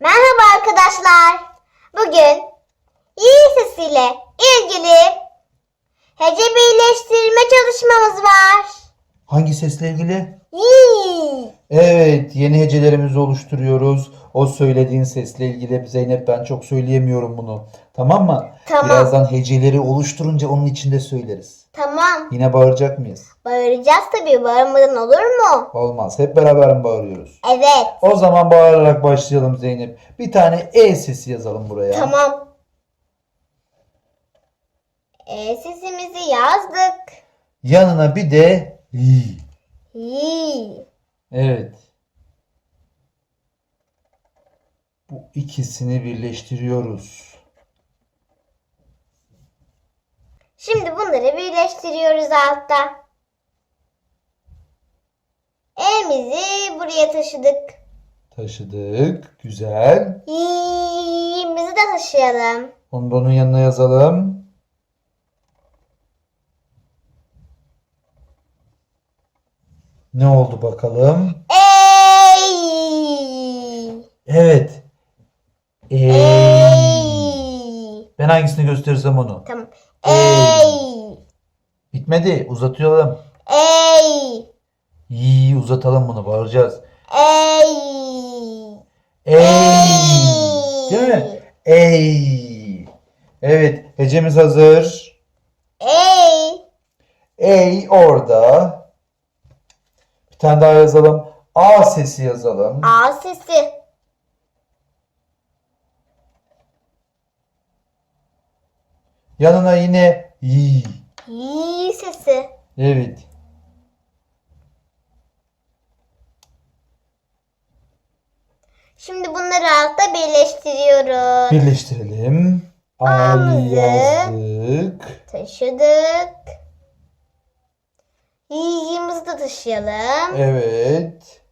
Merhaba arkadaşlar. Bugün iyi sesiyle ilgili hece birleştirme çalışmamız var. Hangi sesle ilgili? Yii. Evet, yeni hecelerimizi oluşturuyoruz. O söylediğin sesle ilgili Zeynep ben çok söyleyemiyorum bunu. Tamam mı? Tamam. Birazdan heceleri oluşturunca onun içinde söyleriz. Tamam. Yine bağıracak mıyız? Bağıracağız tabii. Bağırmadan olur mu? Olmaz. Hep beraber mi bağırıyoruz? Evet. O zaman bağırarak başlayalım Zeynep. Bir tane E sesi yazalım buraya. Tamam. E sesimizi yazdık. Yanına bir de Y. Yii. Evet. Bu ikisini birleştiriyoruz. Şimdi bunları birleştiriyoruz altta. E'mizi buraya taşıdık. Taşıdık. Güzel. Yi'mizi de taşıyalım. Onu da onun yanına yazalım. Ne oldu bakalım? Ey! Evet. Ey. Ey! Ben hangisini gösterirsem onu. Tamam. Ey. Bitmedi. Uzatıyorum. Ey! İyi uzatalım bunu. Bağıracağız. Ey! Ey. Değil mi? Ey. Evet. Hecemiz hazır. Ey! Ey orada. Bir tane daha yazalım. A sesi yazalım. A sesi. Yanına yine Y. Y sesi. Evet. Şimdi bunları altta birleştiriyoruz. Birleştirelim. A A'mızı. yazdık. Taşıdık. Y'imizi de taşıyalım. Evet.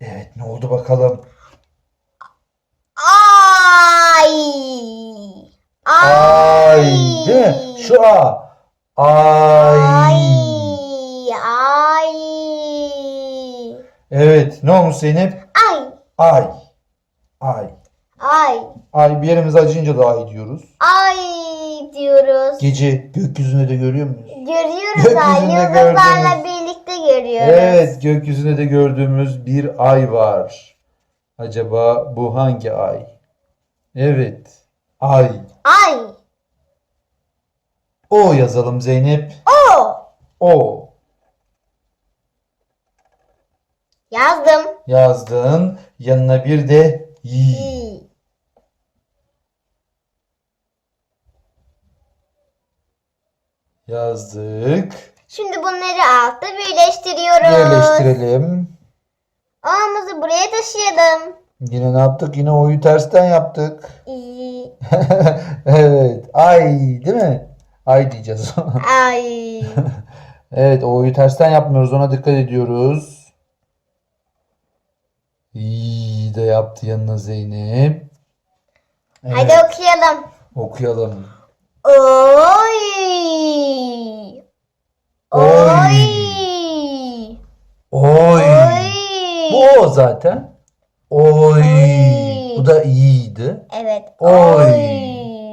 Evet ne oldu bakalım? Ay. Ay değil mi? Şu A. Ay. Ay. Evet ne olmuş Zeynep? Ay. Ay. Ay. Ay. Ay bir yerimiz acıyınca da ay diyoruz. Ay diyoruz. Gece gökyüzünde de görüyor muyuz? Görüyoruz ay. Gökyüzünde Yıldızlarla gördünüz. birlikte görüyoruz. Evet gökyüzünde de gördüğümüz bir ay var. Acaba bu hangi ay? Evet. Ay. Ay. O yazalım Zeynep. O. O. Yazdım. Yazdın. Yanına bir de Y. Y. Yazdık. Şimdi bunları altta birleştiriyoruz. Yerleştirelim. A'mızı buraya taşıyalım. Yine ne yaptık? Yine O'yu tersten yaptık. Evet. Ay değil mi? Ay diyeceğiz. Ay. evet O'yu tersten yapmıyoruz. Ona dikkat ediyoruz. İyi de yaptı yanına Zeynep. Evet, Hadi okuyalım. okuyalım. Oy. Oy. Oy. Oy. Bu o zaten. Oy. Bu da iyiydi. Evet. Oy.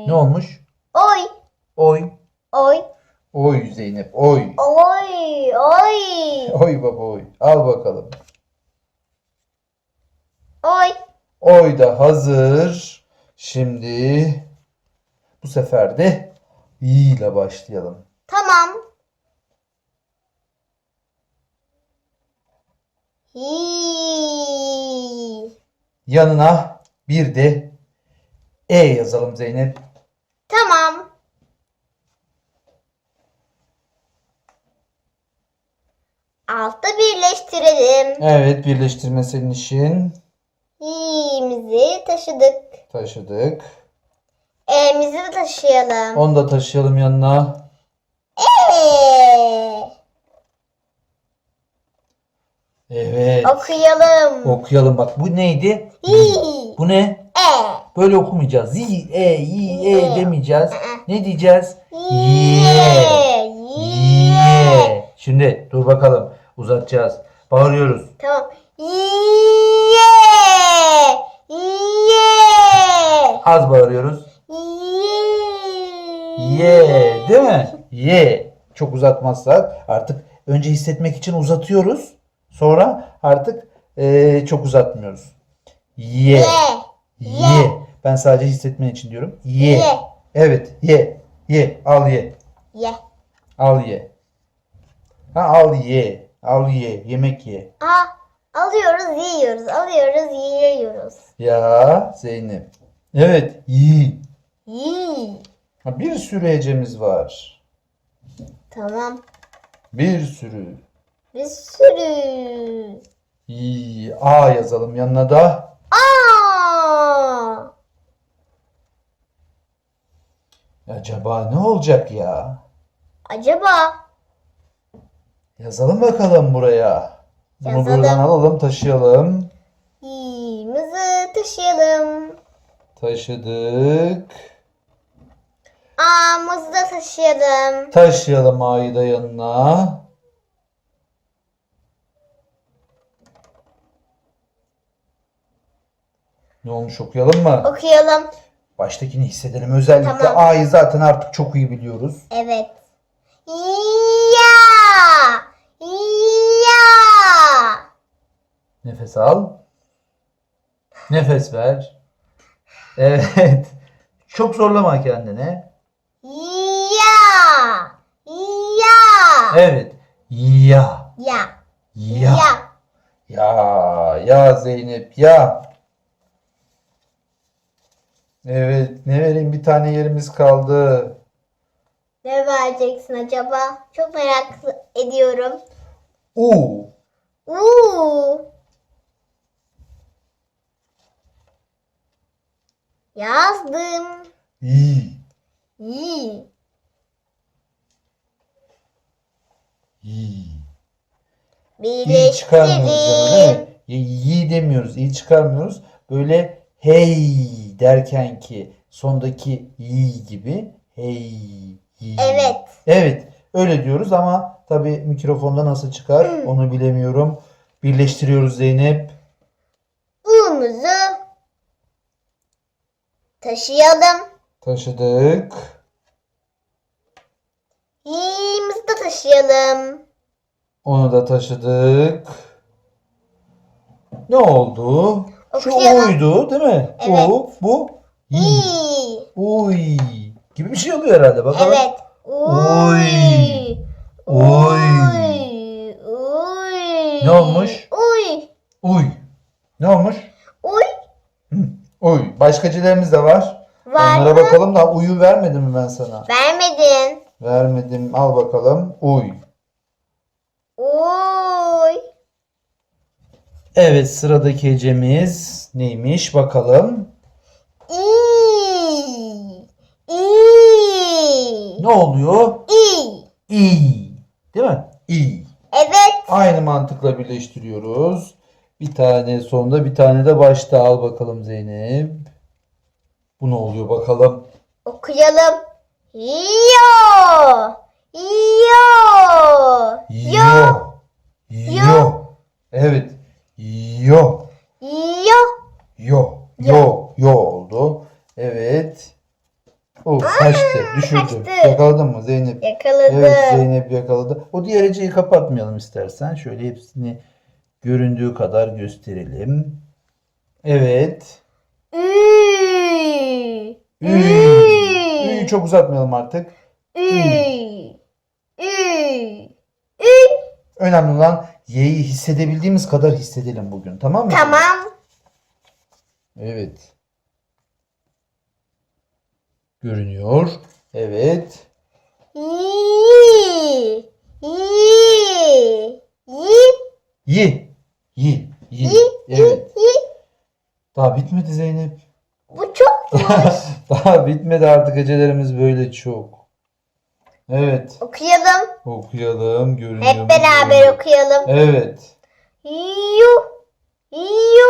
Ne olmuş? Oy. Oy. Oy. Oy Zeynep. Oy. Oy. Oy. Oy baba oy. Al bakalım. Oy. Oy da hazır. Şimdi bu sefer de iyi ile başlayalım. Tamam. Hi. Yanına bir de E yazalım Zeynep. Tamam. Altta birleştirelim. Evet birleştirme senin işin. Hi'mizi taşıdık. Taşıdık. E'mizi de taşıyalım. Onu da taşıyalım yanına. E. Evet. Okuyalım. Okuyalım bak. Bu neydi? Hi. Bu ne? E. Böyle okumayacağız. Z, E, E Ye. demeyeceğiz. Ne diyeceğiz? Ye. Ye. Ye. Şimdi dur bakalım. Uzatacağız. Bağırıyoruz. Tamam. Ye! Ye! Az bağırıyoruz. Ye! Ye, değil mi? Ye. Çok uzatmazsak artık önce hissetmek için uzatıyoruz. Sonra artık eee, çok uzatmıyoruz. Ye. Ye! Ye. Ben sadece hissetmen için diyorum. Ye. Ye. Evet, ye. Ye. Al ye. Ye. Al ye. Ha al ye. Al ye. Yemek ye. Aa, alıyoruz, yiyoruz. Alıyoruz, yiyoruz. Ya Zeynep. Evet. Yi. Yi. Ha, bir sürü hecemiz var. Tamam. Bir sürü. Bir sürü. İyi. A yazalım yanına da. Aa! Acaba ne olacak ya? Acaba Yazalım bakalım buraya. Bunu Yazalım. buradan alalım, taşıyalım. yiyimizi taşıyalım. Taşıdık. A'mızı da taşıyalım. Taşıyalım A'yı da yanına. Ne olmuş okuyalım mı? Okuyalım. Baştakini hissedelim. Özellikle Tamam. A'yı zaten artık çok iyi biliyoruz. Evet. Ya! Ya! Nefes al. Nefes ver. Evet. Çok zorlama kendini. Ya! Ya! Evet. Ya. Ya! Ya. Ya! Ya. Ya Zeynep ya. Evet. Ne vereyim? Bir tane yerimiz kaldı. Ne vereceksin acaba? Çok merak ediyorum. U. Uuu. Yazdım. İ. İyi. İ. İyi çıkarmıyoruz canım değil mi? Y- Yi demiyoruz. iyi çıkarmıyoruz. Böyle hey derken ki sondaki yi gibi hey yi. Evet. Evet öyle diyoruz ama tabii mikrofonda nasıl çıkar onu bilemiyorum. Birleştiriyoruz Zeynep. U'muzu taşıyalım. Taşıdık. İ'mizi de taşıyalım. Onu da taşıdık. Ne oldu? Şu Okuyalım. uydu değil mi? Evet. U, bu. İ. Uy gibi bir şey oluyor herhalde. Bakalım. Evet. Oy. Oy. Uy. Ne olmuş? Uy. Uy. Ne olmuş? Uy. Hı. Uy. Başkacılarımız da var. Var Onlara mı? bakalım da uyu vermedim mi ben sana? Vermedin. Vermedim. Al bakalım. Uy. Uy. Evet sıradaki hecemiz neymiş bakalım. İ. İ. Ne oluyor? İ. İ. Değil mi? İ. Evet. Aynı mantıkla birleştiriyoruz. Bir tane sonda bir tane de başta al bakalım Zeynep. Bu ne oluyor bakalım. Okuyalım. Yo. Yo. Yo. Evet. Yo. Yo. Yo. Yo. Yo oldu. Evet. Of kaçtı. Düşürdü. kaçtı. Yakaladın mı Zeynep? Yakaladım. Evet Zeynep yakaladı. O diğer heceyi kapatmayalım istersen. Şöyle hepsini göründüğü kadar gösterelim. Evet. Ü. Ü. Ü'yü çok uzatmayalım artık. Ü. Ü. Ü. Önemli olan Y'yi hissedebildiğimiz kadar hissedelim bugün. Tamam mı? Tamam. Evet. Görünüyor. Evet. Yi. Yi. Yi. Evet. Daha bitmedi Zeynep. Bu çok Daha bitmedi artık hecelerimiz böyle çok. Evet. Okuyalım. Okuyalım. Görünüyor Hep beraber okuyalım. Evet. Yu. Yu.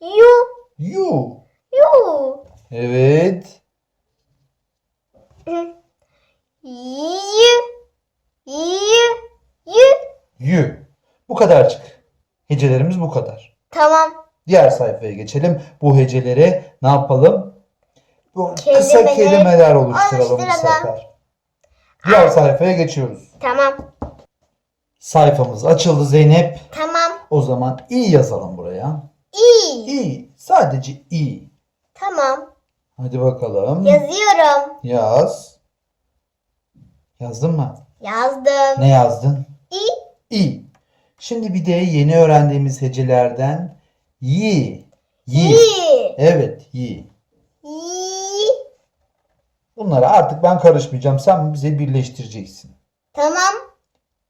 Yu. Yu. Yu. Evet. Yu. Yu. Yu. Yü. Bu kadarcık. Hecelerimiz bu kadar. Tamam. Diğer sayfaya geçelim. Bu heceleri ne yapalım? Bu kısa Kelimeler kelimeler oluşturalım bu oluşturalım. sefer. Diğer sayfaya geçiyoruz. Tamam. Sayfamız açıldı Zeynep. Tamam. O zaman i yazalım buraya. İyi. i. Sadece i. Tamam. Hadi bakalım. Yazıyorum. Yaz. Yazdın mı? Yazdım. Ne yazdın? İyi. i. Şimdi bir de yeni öğrendiğimiz hecelerden yi. Yi. İyi. Evet, yi. İyi. Bunlara artık ben karışmayacağım. Sen bize birleştireceksin. Tamam.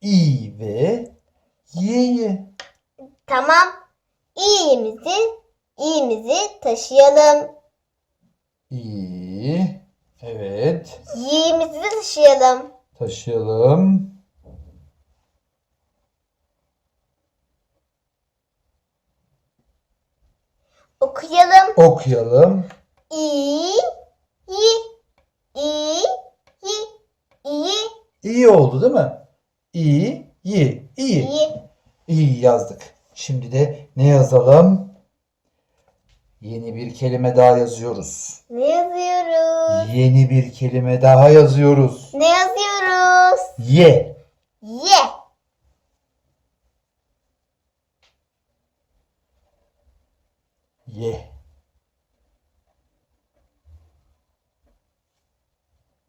i ve y'yi. Tamam. İyimizi, iyimizi taşıyalım. İ. Evet. Yiğimizi taşıyalım. Taşıyalım. Okuyalım. Okuyalım. İyi, iyi, iyi, iyi, iyi, İyi oldu değil mi? İyi, iyi, iyi. iyi. İyi yazdık. Şimdi de ne yazalım? Yeni bir kelime daha yazıyoruz. Ne yazıyoruz? Yeni bir kelime daha yazıyoruz. Ne yazıyoruz? Ye. Ye. Ye.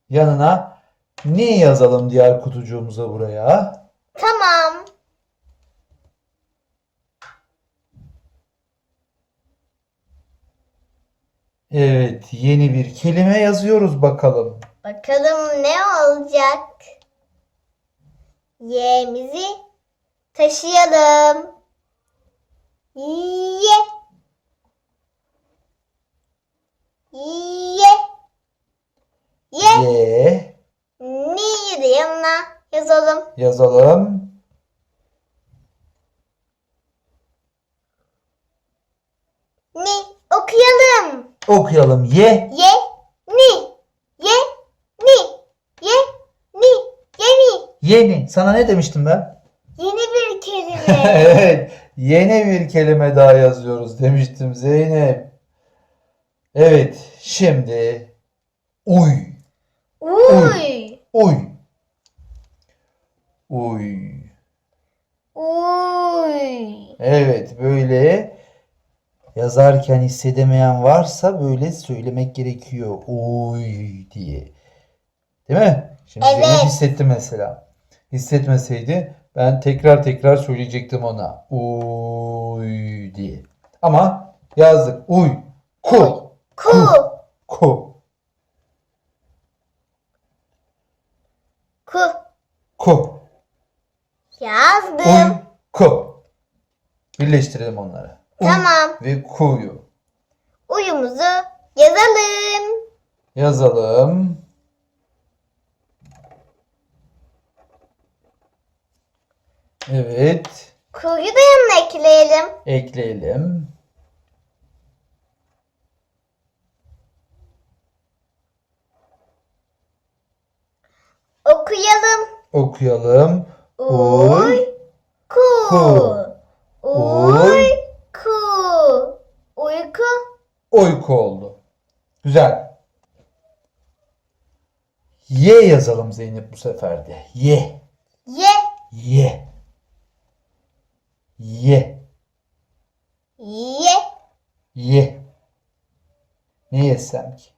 Yanına ne yazalım diğer kutucuğumuza buraya? Tamam. Evet, yeni bir kelime yazıyoruz bakalım. Bakalım ne olacak? Y'mizi taşıyalım. Ye. Ye. Ye. Ye Ni'yi de yanına yazalım. yazalım. Ni. Okuyalım. Okuyalım. Ye. Ye. Ni. Ye. Ni. Ye. Ni. Yeni. Yeni. Sana ne demiştim ben? Yeni bir kelime. Evet, yeni bir kelime daha yazıyoruz demiştim Zeynep. Evet, şimdi uy, Uy. uy, uy. Uy. Evet, böyle yazarken hissedemeyen varsa böyle söylemek gerekiyor. Uy diye. Değil mi? Şimdi Zeynep Evet. hissetti mesela. Hissetmeseydi ben tekrar tekrar söyleyecektim ona. Uy diye. Ama yazdık. Uy. Ku. Ku. Ku. Ku. Ku. Yazdım. Uy. Ku. Birleştirelim onları. Tamam. Ve ku'yu. Uyumuzu yazalım. Yazalım. Evet. Ku'yu da yanına ekleyelim. Ekleyelim. Okuyalım. Okuyalım. Uy. Ku. Ku. Uy. Ku. Uyku. Uyku oldu. Güzel. Ye yazalım Zeynep bu sefer de. Ye. Ye. Ye. Ye. Ye. Ye. Ne yesem ki?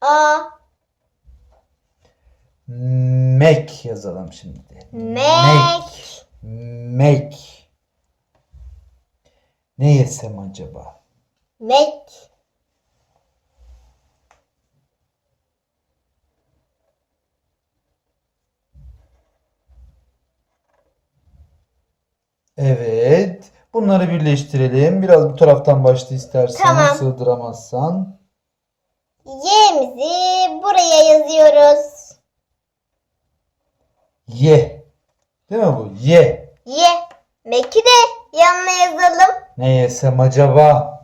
A. Mek yazalım şimdi. Mek. Mek. Ne yesem acaba? Mek. Evet. Bunları birleştirelim. Biraz bu taraftan başla istersen. Tamam. Sığdıramazsan. Y'mizi buraya yazıyoruz. Ye. Değil mi bu? Ye. Ye. Mek'i de yanına yazalım. Ne yesem acaba?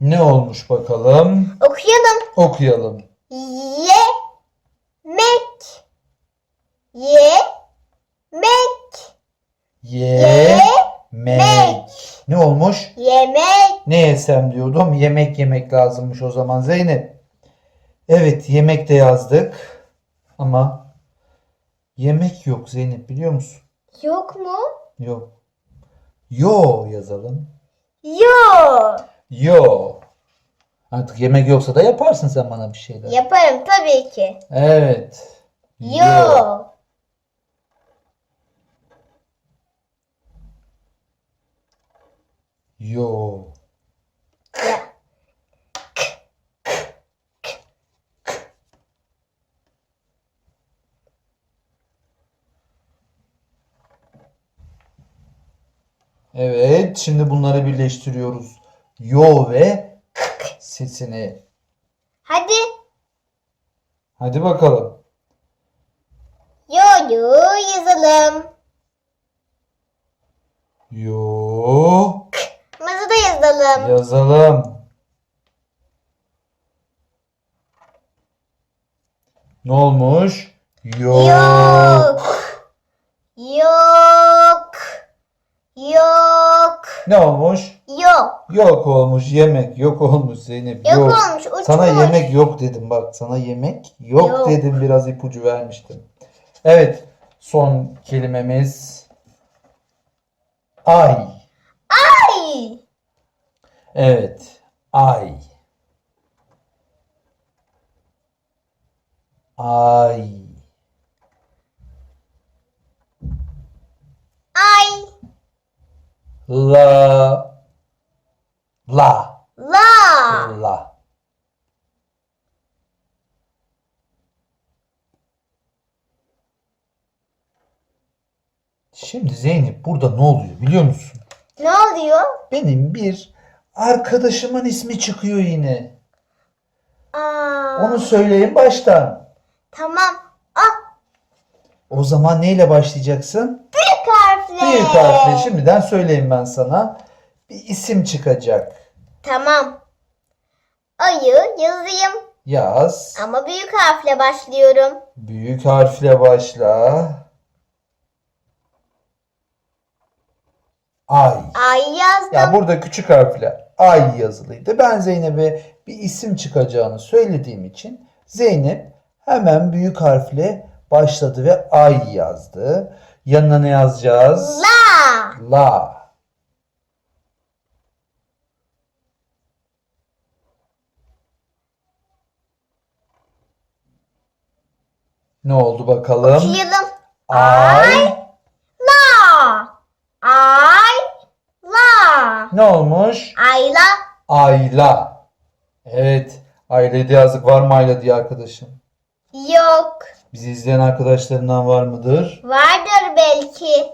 Ne olmuş bakalım? Okuyalım. Okuyalım. Yemek. Yemek. Yemek. Ne olmuş? Yemek. Ne yesem diyordum. Yemek yemek lazımmış o zaman Zeynep. Evet yemek de yazdık. Ama yemek yok Zeynep biliyor musun? Yok mu? Yok. Yo yazalım. Yok. Yo. Artık yemek yoksa da yaparsın sen bana bir şeyler. Yaparım tabii ki. Evet. Yok. Yo. Ya. Evet, şimdi bunları birleştiriyoruz. Yo ve k sesini. Hadi. Hadi bakalım. Yo'yu yazalım. Yo Mızı da yazalım. yazalım. Ne olmuş? Yo. Yok. Yok. Yok. Ne olmuş? Yok. Yok olmuş. Yemek yok olmuş Zeynep. Yok, Yok. olmuş. Uçmuş. Sana yemek yok dedim bak. Sana yemek yok, Yok. dedim. Biraz ipucu vermiştim. Evet. Son kelimemiz ay. Ay. Evet. Ay. Ay. Ay. La. La. La. La. Şimdi Zeynep burada ne oluyor biliyor musun? Ne oluyor? Benim bir arkadaşımın ismi çıkıyor yine. Aa. Onu söyleyin baştan. Tamam. Ah. O zaman neyle başlayacaksın? Büyük harfle. Şimdiden söyleyeyim ben sana. Bir isim çıkacak. Tamam. Ayı yazayım. Yaz. Ama büyük harfle başlıyorum. Büyük harfle başla. Ay. Ay yazdım. Ya burada küçük harfle ay yazılıydı. Ben Zeynep'e bir isim çıkacağını söylediğim için Zeynep hemen büyük harfle başladı ve ay yazdı. Yanına ne yazacağız? La. La. Ne oldu bakalım? Okuyalım. Ay. La. Ay. La. Ne olmuş? Ayla. Ayla. Evet. Ayla diye yazık var mı Ayla diye arkadaşım? Yok. Bizi izleyen arkadaşlarından var mıdır? Vardır belki.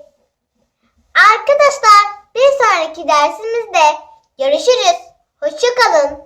Arkadaşlar bir sonraki dersimizde görüşürüz. Hoşçakalın.